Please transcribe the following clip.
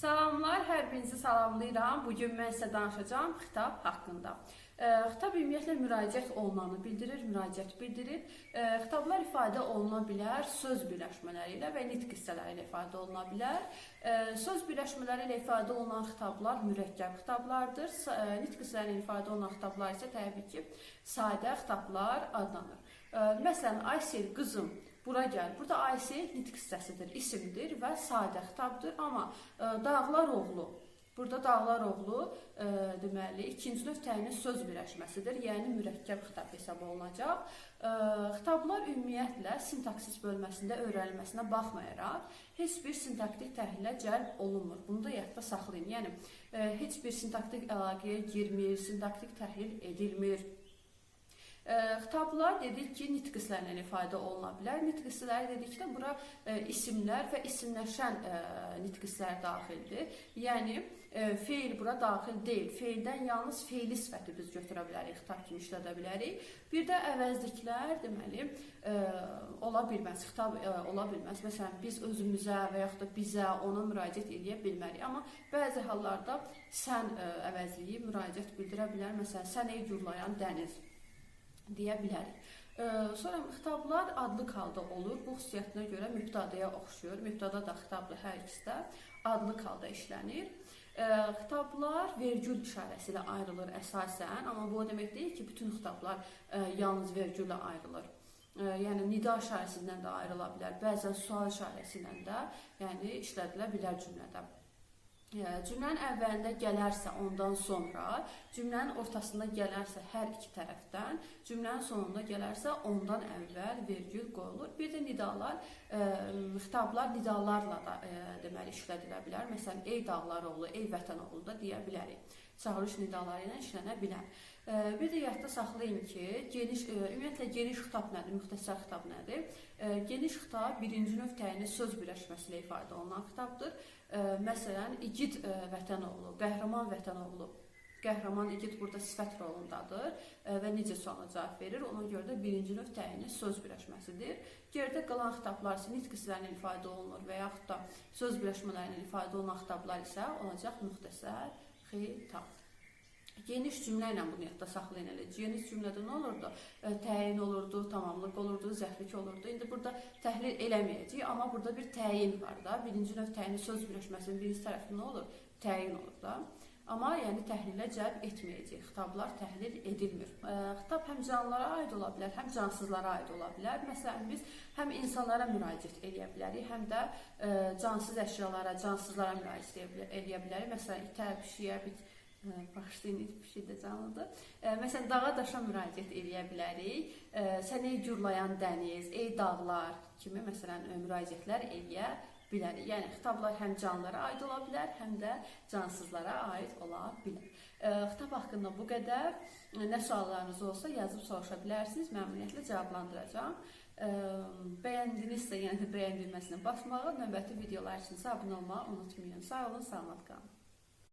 Salamlar, hər birinizi salamlayıram. Bu gün mən sizə danışacağam xitab haqqında. E, xitab ümumiyyətlə müraciət olunanı bildirir, müraciət bildirir. E, xitablar ifadə oluna bilər söz birləşmələri ilə və nitq hissələri ilə ifadə oluna bilər. E, söz birləşmələri ilə ifadə olunan xitablar mürəkkəb xitablardır. E, Nitq hissələri ilə ifadə olunan xitablar isə təbii ki, sadə xitablar adlanır. E, Məsələn, Aysel qızım Bura gəl. Burada Aysel nitq hissəsidir, isimdir və sadə xitabdır, amma e, Dağlar oğlu Burada Dağlar oğlu e, deməli ikinci növ təyinin söz birləşməsidir, yəni mürəkkəb xitab hesab olunacaq. E, xitablar ümumiyyətlə sintaksis bölməsində öyrənilməsinə baxmayaraq heç bir sintaktik təhlilə cəlb olunmur. Bunu da yadda saxlayın. Yəni e, heç bir sintaktik əlaqəyə girmir, sintaktik təhlil edilmir. E, xitablar dedik ki, nitq hissələrlə ifadə oluna bilər. Nitq hissələri dedikdə bura e, isimlər və isimləşən e, nitq hissələri daxildir. Yəni e, feil bura daxil deyil. Feildən yalnız feili sifəti biz götürə bilərik, xitab kimi işlədə bilərik. Bir də əvəzliklər deməli ola bilməz. Xitab ola bilməz. Məsələn, biz özümüzə və yaxud da bizə ona müraciət edə bilmərik. Amma bəzi hallarda sən əvəzliyi müraciət bildirə bilər. Məsələn, sən ey gurlayan dəniz deyə bilərik. Ee, Sonra xitablar adlıq halda olur. Bu xüsusiyyətinə görə mübtədəyə oxşuyur. Mübtəda da xitablı hər ikisi də adlıq halda işlənir. Ee, Xitablar vergül işarəsi ilə ayrılır əsasən, amma bu o demək deyil ki, bütün xitablar e, yalnız vergüllə ayrılır. E, Yəni nida işarəsindən də ayrıla bilər, bəzən sual işarəsi ilə də, yəni işlədilə bilər cümlədə. E, Cümlənin əvvəlində gələrsə ondan sonra, cümlənin ortasında gələrsə hər iki tərəfdən, cümlənin sonunda gələrsə ondan əvvəl vergül qoyulur. Bir də nidalar, e, xitablar nidalarla da e, deməli işlədilə bilər. Məsələn, ey dağlar oğlu, ey vətən oğlu da deyə bilərik. Çağırış nidaları ilə işlənə bilər. Bir də yadda saxlayın ki, geniş ümumiyyətlə geniş xitab nədir, müxtəsər xitab nədir? Geniş xitab birinci növ təyini söz birləşməsi ilə ifadə olunan xitabdır. Məsələn, igid ə, vətənoğlu, qəhrəman vətənoğlu. Qəhrəman igid burada sifət rolundadır və necə suala cavab verir. Ona görə də birinci növ təyini söz birləşməsidir. Geridə qalan xitablar isə nitq hissələrlə ifadə olunur və yaxud da söz birləşmələri ilə ifadə olunan xitablar isə olacaq müxtəsər xitab. Geniş cümlə ilə bunu yadda saxlayın elə. Geniş cümlədə nə olurdu? E, Təyin olurdu, tamamlıq olurdu, zərflik olurdu. İndi burada təhlil eləməyəcəyik, amma burada bir təyin var da. Birinci növ təyini söz birləşməsinin birinci tərəfi nə olur? Təyin olur da. Amma yəni təhlilə cəlb etməyəcək. Xitablar təhlil edilmir. E, xitab həm canlılara aid ola bilər, həm cansızlara aid ola bilər. Məsələn, biz həm insanlara müraciət edə bilərik, həm də e, cansız əşyalara, cansızlara müraciət edə bilər- edə bilərik. Məsələn, itə, pişiyə, bit Ə, Bağışlayın, bir şey də canlıdır. Ə, Məsələn, dağa daşa müraciət edə bilərik. Ə, Sən ey gürlayan dəniz, ey dağlar kimi məsələn müraciətlər edə bilərik. Yəni xitablar həm canlılara aid ola bilər, həm də cansızlara aid ola bilər. Ə, Xitab haqqında bu qədər. Nə suallarınız olsa yazıb soruşa bilərsiniz. Məmnuniyyətlə cavablandıracağam. Ə, Bəyəndinizsə, yəni bəyənilməsinə basmağı, növbəti videolar üçün isə abunə olmağı unutmayın. Sağ olun, salamat qalın.